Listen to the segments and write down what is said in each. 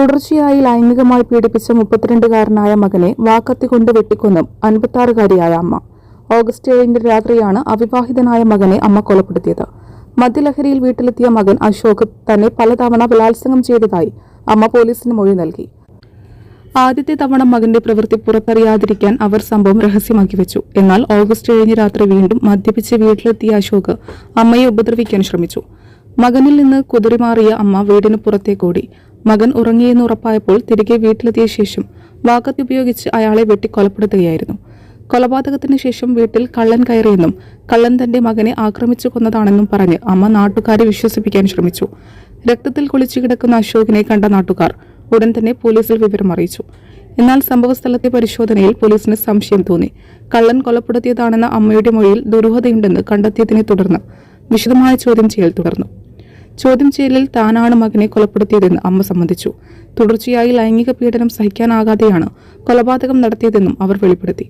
തുടർച്ചയായി ലൈംഗികമായി പീഡിപ്പിച്ച മുപ്പത്തിരണ്ടുകാരനായ മകനെ വാക്കത്തിക്കൊണ്ട് വെട്ടിക്കൊന്നും അൻപത്താറുകാരിയായ അമ്മ. ഓഗസ്റ്റ് ഏഴിന് രാത്രിയാണ് അവിവാഹിതനായ മകനെ അമ്മ കൊലപ്പെടുത്തിയത്. മദ്യലഹരിയിൽ വീട്ടിലെത്തിയ മകൻ അശോക് തന്നെ പലതവണ ബലാത്സംഗം ചെയ്തതായി അമ്മ പോലീസിന് മൊഴി നൽകി. ആദ്യത്തെ തവണ മകന്റെ പ്രവൃത്തി പുറത്തറിയാതിരിക്കാൻ അവർ സംഭവം രഹസ്യമാക്കി വെച്ചു. എന്നാൽ ഓഗസ്റ്റ് ഏഴിന് രാത്രി വീണ്ടും മദ്യപിച്ച് വീട്ടിലെത്തിയ അശോക് അമ്മയെ ഉപദ്രവിക്കാൻ ശ്രമിച്ചു. മകനിൽ നിന്ന് കുതിറിമാറിയ അമ്മ വീടിന് പുറത്തേക്കോടി മകൻ ഉറങ്ങിയെന്ന് ഉറപ്പായപ്പോൾ തിരികെ വീട്ടിലെത്തിയ ശേഷം വാക്കത്തി ഉപയോഗിച്ച് അയാളെ വെട്ടി കൊലപ്പെടുത്തുകയായിരുന്നു കൊലപാതകത്തിന് ശേഷം വീട്ടിൽ കള്ളൻ കയറിയെന്നും കള്ളൻ തന്റെ മകനെ ആക്രമിച്ചു കൊന്നതാണെന്നും പറഞ്ഞ് അമ്മ നാട്ടുകാരെ വിശ്വസിപ്പിക്കാൻ ശ്രമിച്ചു. രക്തത്തിൽ കുളിച്ചു കിടക്കുന്ന അശോകിനെ കണ്ട നാട്ടുകാർ ഉടൻ തന്നെ പോലീസിൽ വിവരം അറിയിച്ചു. എന്നാൽ സംഭവസ്ഥലത്തെ പരിശോധനയിൽ പോലീസിന് സംശയം തോന്നി. കള്ളൻ കൊലപ്പെടുത്തിയതാണെന്ന അമ്മയുടെ മൊഴിയിൽ ദുരൂഹതയുണ്ടെന്ന് കണ്ടെത്തിയതിനെ തുടർന്ന് വിശദമായ ചോദ്യം ചെയ്യൽ തുടർന്നു. ചോദ്യം ചെയ്യലിൽ താനാണ് മകനെ കൊലപ്പെടുത്തിയതെന്ന് അമ്മ സമ്മതിച്ചു. തുടർച്ചയായി ലൈംഗിക പീഡനം സഹിക്കാനാകാതെയാണ് കൊലപാതകം നടത്തിയതെന്നും അവർ വെളിപ്പെടുത്തി.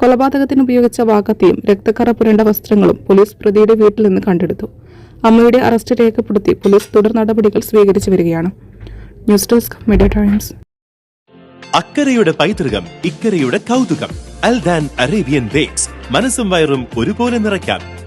കൊലപാതകത്തിന് ഉപയോഗിച്ച വാക്കത്തിയും രക്തക്കറ പുരണ്ട വസ്ത്രങ്ങളും പോലീസ് പ്രതിയുടെ വീട്ടിൽ നിന്ന് കണ്ടെടുത്തു. അമ്മയുടെ അറസ്റ്റ് രേഖപ്പെടുത്തി പോലീസ് തുടർ നടപടികൾ സ്വീകരിച്ചു വരികയാണ്. News desk media times. അക്കരയുടെ പൈതൃകം ഇക്കരയുടെ കൗതുകം. അൽദാൻ അറേബ്യൻ ബേക്സ് മനസ്സും വയറും ഒരുപോലെ നിറയ്ക്കാം.